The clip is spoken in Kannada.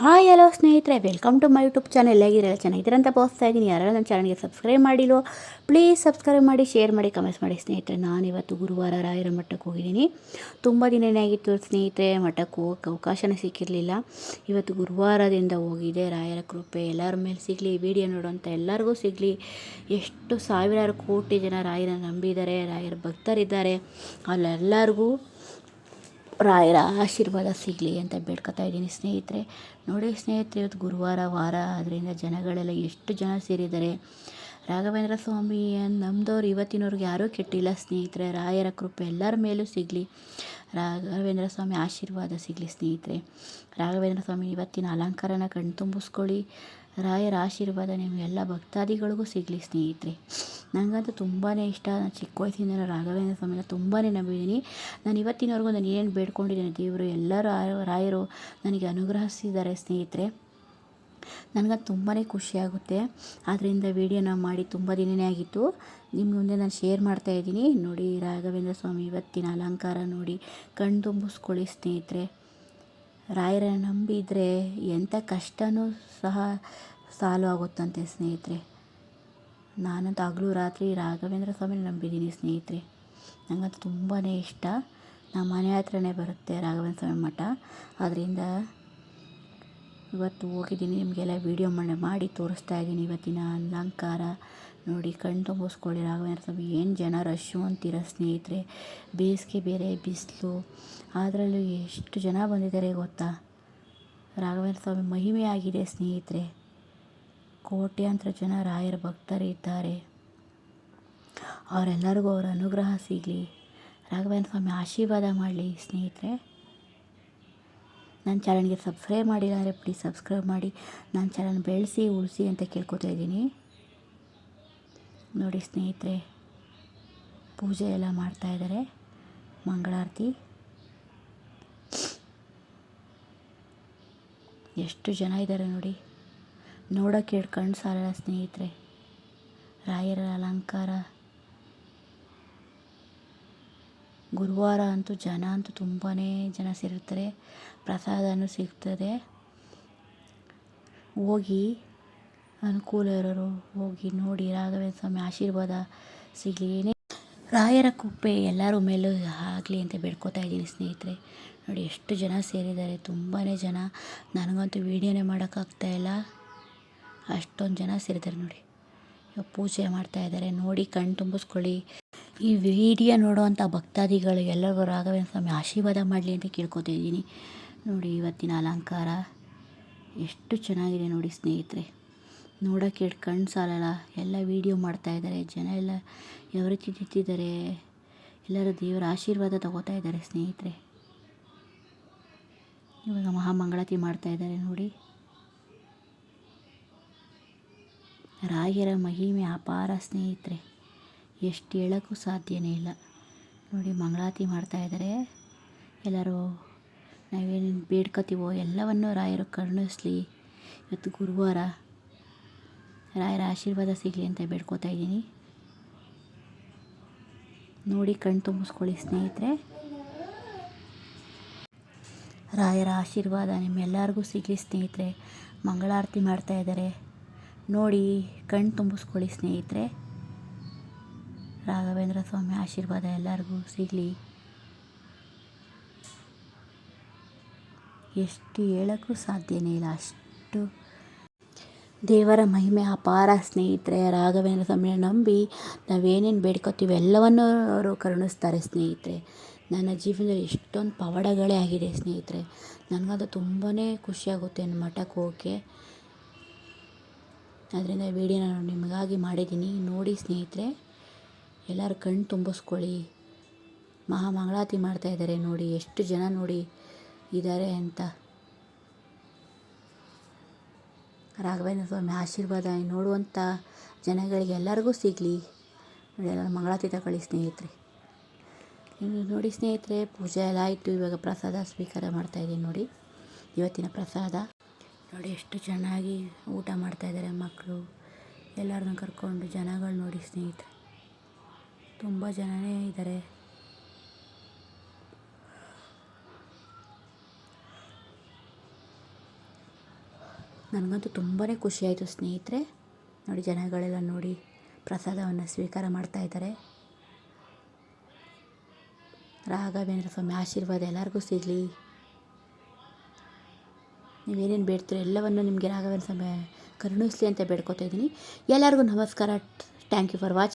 ಹಾಯ್, ಹಲೋ ಸ್ನೇಹಿತರೆ welcome to my YouTube channel ಹೇಗಿರಲ್ಲ ಚೆನ್ನಾಗಿದ್ದೀರ ಅಂತ ಭಾವಿಸ್ತಾ ಇದ್ದೀನಿ. ಯಾರು ನನ್ನ ಚಾನಲ್ಗೆ ಸಬ್ಸ್ಕ್ರೈಬ್ ಮಾಡಿಲ್ಲೋ ಪ್ಲೀಸ್ ಸಬ್ಸ್ಕ್ರೈಬ್ ಮಾಡಿ ಶೇರ್ ಮಾಡಿ ಕಮೆಂಟ್ಸ್ ಮಾಡಿ. ಸ್ನೇಹಿತರೆ, ನಾನು ಇವತ್ತು ಗುರುವಾರ ರಾಯರ ಮಠಕ್ಕೆ ಹೋಗಿದ್ದೀನಿ. ತುಂಬ ದಿನನೇ ಆಗಿತ್ತು ಸ್ನೇಹಿತರೆ, ಮಠಕ್ಕೆ ಹೋಗೋಕ್ಕೆ ಅವಕಾಶನೇ ಸಿಕ್ಕಿರಲಿಲ್ಲ. ಇವತ್ತು ಗುರುವಾರದಿಂದ ಹೋಗಿದೆ ರಾಯರ ಕೃಪೆ. ಎಲ್ಲರ ಮೇಲೆ ಸಿಗಲಿ ವಿಡಿಯೋ ನೋಡುವಂಥ ಎಲ್ಲರಿಗೂ ಸಿಗಲಿ. ಎಷ್ಟು ಸಾವಿರಾರು ಕೋಟಿ ಜನ ರಾಯರ ನಂಬಿದ್ದಾರೆ, ರಾಯರ ಭಕ್ತರಿದ್ದಾರೆ. ಅಲ್ಲೆಲ್ಲರಿಗೂ ರಾಯರ ಆಶೀರ್ವಾದ ಸಿಗಲಿ ಅಂತ ಬೇಡ್ಕೊತಾ ಇದ್ದೀನಿ. ಸ್ನೇಹಿತರೆ, ನೋಡಿ ಸ್ನೇಹಿತರೆ, ಇವತ್ತು ಗುರುವಾರ, ವಾರ ಅದರಿಂದ ಜನಗಳೆಲ್ಲ ಎಷ್ಟು ಜನ ಸೇರಿದ್ದಾರೆ. ರಾಘವೇಂದ್ರ ಸ್ವಾಮಿ ನಮ್ಮದವ್ರು ಇವತ್ತಿನವ್ರಿಗೆ ಯಾರೂ ಕೆಟ್ಟಿಲ್ಲ ಸ್ನೇಹಿತರೆ. ರಾಯರ ಕೃಪೆ ಎಲ್ಲರ ಮೇಲೂ ಸಿಗಲಿ. ರಾಘವೇಂದ್ರ ಸ್ವಾಮಿ ಆಶೀರ್ವಾದ ಸಿಗಲಿ ಸ್ನೇಹಿತರೆ. ರಾಘವೇಂದ್ರ ಸ್ವಾಮಿ, ಇವತ್ತಿನ ಅಲಂಕಾರನ ಕಣ್ತುಂಬಿಸ್ಕೊಳ್ಳಿ ರಾಯರ ಆಶೀರ್ವಾದ ನಿಮಗೆಲ್ಲ ಭಕ್ತಾದಿಗಳಿಗೂ ಸಿಗಲಿ, ಸ್ನೇಹಿತರೆ. ನನಗಂತೂ ತುಂಬಾ ಇಷ್ಟ. ನಾನು ಚಿಕ್ಕ ವಯಸ್ಸಿಂದ ರಾಘವೇಂದ್ರ ಸ್ವಾಮಿನ ತುಂಬಾ ನಂಬಿದ್ದೀನಿ. ನಾನು ಇವತ್ತಿನವರೆಗೂ ನಾನು ಏನೇನು ಬೇಡ್ಕೊಂಡಿದ್ದೀನಿ ದೇವರು, ಎಲ್ಲರೂ ರಾಯರು ನನಗೆ ಅನುಗ್ರಹಿಸಿದ್ದಾರೆ, ಸ್ನೇಹಿತರೆ. ನನಗದು ತುಂಬಾ ಖುಷಿಯಾಗುತ್ತೆ. ಆದ್ದರಿಂದ ವಿಡಿಯೋನ ಮಾಡಿ ತುಂಬ ದಿನನೇ ಆಗಿತ್ತು. ನಿಮ್ಮ ಮುಂದೆ ನಾನು ಶೇರ್ ಮಾಡ್ತಾ ಇದ್ದೀನಿ. ನೋಡಿ ರಾಘವೇಂದ್ರ ಸ್ವಾಮಿ, ಇವತ್ತಿನ ಅಲಂಕಾರ ನೋಡಿ ಕಣ್ತುಂಬಿಸ್ಕೊಳ್ಳಿ ಸ್ನೇಹಿತರೆ. ರಾಯರನ್ನು ನಂಬಿದರೆ ಎಂಥ ಕಷ್ಟವೂ ಸಹ ಸಾಲ್ವ್ ಆಗುತ್ತಂತೆ ಸ್ನೇಹಿತರೆ. ನಾನಂತೂ ಹಗಲು ರಾತ್ರಿ ರಾಘವೇಂದ್ರ ಸ್ವಾಮಿನ ನಂಬಿದ್ದೀನಿ ಸ್ನೇಹಿತರೆ. ನನಗಂತೂ ತುಂಬಾ ಇಷ್ಟ. ನಮ್ಮ ಮನೆ ಹತ್ರನೇ ಬರುತ್ತೆ ರಾಘವೇಂದ್ರ ಸ್ವಾಮಿ ಮಠ. ಆದ್ದರಿಂದ ಇವತ್ತು ಹೋಗಿದ್ದೀನಿ, ನಿಮಗೆಲ್ಲ ವೀಡಿಯೋ ಮಾಡಿ ತೋರಿಸ್ತಾ ಇದ್ದೀನಿ. ಇವತ್ತಿನ ಅಲಂಕಾರ ನೋಡಿ, ಕಣ್ಣು ತುಂಬಿಸ್ಕೊಳ್ಳಿ ರಾಘವೇಂದ್ರ ಸ್ವಾಮಿ. ಏನು ಜನ ರಶ್ಶು ಅಂತೀರ ಸ್ನೇಹಿತರೆ. ಬೇಸಿಗೆ ಬೇರೆ, ಬಿಸಿಲು. ಅದರಲ್ಲೂ ಎಷ್ಟು ಜನ ಬಂದಿದ್ದಾರೆ ಗೊತ್ತಾ? ರಾಘವೇಂದ್ರ ಸ್ವಾಮಿ ಮಹಿಮೆಯಾಗಿದೆ ಸ್ನೇಹಿತರೆ. ಕೋಟ್ಯಾಂತರ ಜನ ರಾಯರ ಭಕ್ತರು ಇದ್ದಾರೆ. ಅವರೆಲ್ಲರಿಗೂ ಅವರ ಅನುಗ್ರಹ ಸಿಗಲಿ. ರಾಘವೇಂದ್ರ ಸ್ವಾಮಿ, ಆಶೀರ್ವಾದ ಮಾಡಲಿ ಸ್ನೇಹಿತರೆ. ನನ್ನ ಚಾನಲ್ಗೆ ಸಬ್ಸ್ಕ್ರೈಬ್ ಮಾಡಿದ್ದಾರೆ ಪ್ಲೀಸ್ ಸಬ್ಸ್ಕ್ರೈಬ್ ಮಾಡಿ ನನ್ನ ಚಾನಲ್ ಬೆಳೆಸಿ, ಉಳಿಸಿ ಅಂತ ಕೇಳ್ಕೊತಾ ಇದ್ದೀನಿ. ನೋಡಿ ಸ್ನೇಹಿತರೆ, ಪೂಜೆ ಎಲ್ಲ ಮಾಡ್ತಾಯಿದ್ದಾರೆ ಮಂಗಳಾರತಿ. ಎಷ್ಟು ಜನ ಇದ್ದಾರೆ ನೋಡಿ. ನೋಡೋಕ್ಕೆ ಕಣ್ಣು ಸಾಲಲ್ಲ ಸ್ನೇಹಿತರೆ. ರಾಯರ ಅಲಂಕಾರ. ಗುರುವಾರ ಅಂತೂ ಜನ ಅಂತೂ ತುಂಬಾ ಜನ ಸೇರಿರ್ತಾರೆ. ಪ್ರಸಾದನೂ ಸಿಗ್ತದೆ. ಹೋಗಿ ಅನುಕೂಲ ಇರೋರು ಹೋಗಿ ನೋಡಿ ರಾಘವೇಂದ್ರ ಸ್ವಾಮಿ ಆಶೀರ್ವಾದ ಸಿಗಲಿ. ಏನೇ ರಾಯರ ಕುಪ್ಪೆ ಎಲ್ಲರೂ ಮೇಲೂ ಆಗಲಿ ಅಂತ ಬೇಡ್ಕೋತಾ ಇದ್ದೀನಿ ಸ್ನೇಹಿತರೆ. ನೋಡಿ ಎಷ್ಟು ಜನ ಸೇರಿದ್ದಾರೆ. ತುಂಬಾ ಜನ. ನನಗಂತೂ ವೀಡಿಯೋನೇ ಮಾಡೋಕ್ಕಾಗ್ತಾಯಿಲ್ಲ ಅಷ್ಟೊಂದು ಜನ ಸೇರಿದ್ದಾರೆ ನೋಡಿ. ಪೂಜೆ ಮಾಡ್ತಾಯಿದ್ದಾರೆ ನೋಡಿ ಕಣ್ಣು ತುಂಬಿಸ್ಕೊಳ್ಳಿ. ಈ ವಿಡಿಯೋ ನೋಡುವಂಥ ಭಕ್ತಾದಿಗಳಿಗೆಲ್ಲರಿಗೂ ರಾಘವೇಂದ್ರ ಸ್ವಾಮಿ ಆಶೀರ್ವಾದ ಮಾಡಲಿ ಅಂತ ಕೇಳ್ಕೊತಾ ಇದ್ದೀನಿ. ನೋಡಿ ಇವತ್ತಿನ ಅಲಂಕಾರ ಎಷ್ಟು ಚೆನ್ನಾಗಿದೆ ನೋಡಿ ಸ್ನೇಹಿತರೆ. ನೋಡೋಕ್ಕೆ ಎರಡು ಕಣ್ಣು ಸಾಲಲ್ಲ. ಎಲ್ಲ ವೀಡಿಯೋ ಮಾಡ್ತಾಯಿದ್ದಾರೆ ಜನ ಎಲ್ಲ ಯಾವ ರೀತಿ ನಿಂತಿದ್ದಾರೆ ಎಲ್ಲರೂ ದೇವರ ಆಶೀರ್ವಾದ ತಗೋತಾ ಇದ್ದಾರೆ ಸ್ನೇಹಿತರೆ. ಇವಾಗ ಮಹಾಮಂಗಳಾತಿ ಮಾಡ್ತಾಯಿದ್ದಾರೆ ನೋಡಿ. ರಾಯರ ಮಹಿಮೆ ಅಪಾರ ಸ್ನೇಹಿತರೆ. ಎಷ್ಟು ಹೇಳೋಕ್ಕೂ ಸಾಧ್ಯನೇ ಇಲ್ಲ. ನೋಡಿ, ಮಂಗಳಾರತಿ ಮಾಡ್ತಾಯಿದ್ದಾರೆ ಎಲ್ಲರೂ ನಾವೇನೇನು ಬೇಡ್ಕೊತೀವೋ ಎಲ್ಲವನ್ನು ರಾಯರು ಕರುಣಿಸ್ಲಿ. ಇವತ್ತು ಗುರುವಾರ ರಾಯರ ಆಶೀರ್ವಾದ ಸಿಗಲಿ ಅಂತ ಬೇಡ್ಕೋತಾ ಇದ್ದೀನಿ. ನೋಡಿ ಕಣ್ಣು ತುಂಬಿಸ್ಕೊಳ್ಳಿ ಸ್ನೇಹಿತರೆ. ರಾಯರ ಆಶೀರ್ವಾದ ನಿಮ್ಮೆಲ್ಲರಿಗೂ ಸಿಗಲಿ ಸ್ನೇಹಿತರೆ. ಮಂಗಳಾರತಿ ಮಾಡ್ತಾಯಿದ್ದಾರೆ ನೋಡಿ ಕಣ್ಣು ತುಂಬಿಸ್ಕೊಳ್ಳಿ ಸ್ನೇಹಿತರೆ. ರಾಘವೇಂದ್ರ ಸ್ವಾಮಿ ಆಶೀರ್ವಾದ ಎಲ್ಲರಿಗೂ ಸಿಗಲಿ. ಎಷ್ಟು ಹೇಳೋಕ್ಕೂ ಸಾಧ್ಯನೇ ಇಲ್ಲ, ಅಷ್ಟು ದೇವರ ಮಹಿಮೆ ಅಪಾರ ಸ್ನೇಹಿತರೆ, ರಾಘವೇಂದ್ರ ಸ್ವಾಮಿನ ನಂಬಿ ನಾವೇನೇನು ಬೇಡ್ಕೋತೀವಿ ಎಲ್ಲವನ್ನೂ ಅವರು ಕರುಣಿಸ್ತಾರೆ ಸ್ನೇಹಿತರೆ. ನನ್ನ ಜೀವನದಲ್ಲಿ ಎಷ್ಟೊಂದು ಪವಾಡಗಳೇ ಆಗಿದೆ ಸ್ನೇಹಿತರೆ. ನನಗಂತೂ ತುಂಬಾ ಖುಷಿಯಾಗುತ್ತೆ ನನ್ನ ಮಠಕ್ಕೆ ಹೋಗೋಕ್ಕೆ. ಅದರಿಂದ ವಿಡಿಯೋ ನಾನು ನಿಮಗಾಗಿ ಮಾಡಿದ್ದೀನಿ. ನೋಡಿ ಸ್ನೇಹಿತರೆ ಎಲ್ಲರೂ ಕಣ್ಣು ತುಂಬಿಸ್ಕೊಳ್ಳಿ. ಮಹಾ ಮಾಡ್ತಾ ಇದ್ದಾರೆ ನೋಡಿ, ಎಷ್ಟು ಜನ ನೋಡಿ ಇದ್ದಾರೆ ಅಂತ. ರಾಘವೇಂದ್ರ ಸ್ವಾಮಿ ಆಶೀರ್ವಾದ ನೋಡುವಂಥ ಜನಗಳಿಗೆ ಎಲ್ಲರಿಗೂ ಸಿಗಲಿ. ನೋಡಿ, ಎಲ್ಲರೂ ಮಂಗಳಾತಿ ತಗೊಳ್ಳಿ ಸ್ನೇಹಿತರೆ. ನೋಡಿ ಸ್ನೇಹಿತರೆ, ಪೂಜೆ ಎಲ್ಲ ಆಯಿತು. ಇವಾಗ ಪ್ರಸಾದ ಸ್ವೀಕಾರ ಮಾಡ್ತಾಯಿದ್ದೀನಿ ನೋಡಿ. ಇವತ್ತಿನ ಪ್ರಸಾದ. ನೋಡಿ, ಎಷ್ಟು ಚೆನ್ನಾಗಿ ಊಟ ಮಾಡ್ತಾಯಿದ್ದಾರೆ ಮಕ್ಕಳು. ಎಲ್ಲರನ್ನ ಕರ್ಕೊಂಡು ಜನಗಳು ನೋಡಿ ಸ್ನೇಹಿತರೆ. ತುಂಬ ಜನನೇ ಇದ್ದಾರೆ. ನನಗಂತೂ ತುಂಬಾ ಖುಷಿ ಆಯಿತು ಸ್ನೇಹಿತರೆ. ನೋಡಿ, ಜನಗಳೆಲ್ಲ ನೋಡಿ ಪ್ರಸಾದವನ್ನು ಸ್ವೀಕಾರ ಮಾಡ್ತಾ ಇದ್ದಾರೆ. ರಾಘವೇಂದ್ರ ಸ್ವಾಮಿ ಆಶೀರ್ವಾದ ಎಲ್ಲರಿಗೂ ಸಿಗಲಿ. ನೀವೇನೇನು ಬೇಡ್ತೀರೋ ಎಲ್ಲವನ್ನು ನಿಮಗೆ ರಾಘವೇಂದ್ರ ಸ್ವಾಮಿ ಕರುಣಿಸಲಿ ಅಂತ ಬೇಡ್ಕೊತಾ ಇದ್ದೀನಿ. ಎಲ್ಲರಿಗೂ ನಮಸ್ಕಾರ. Thank you for watching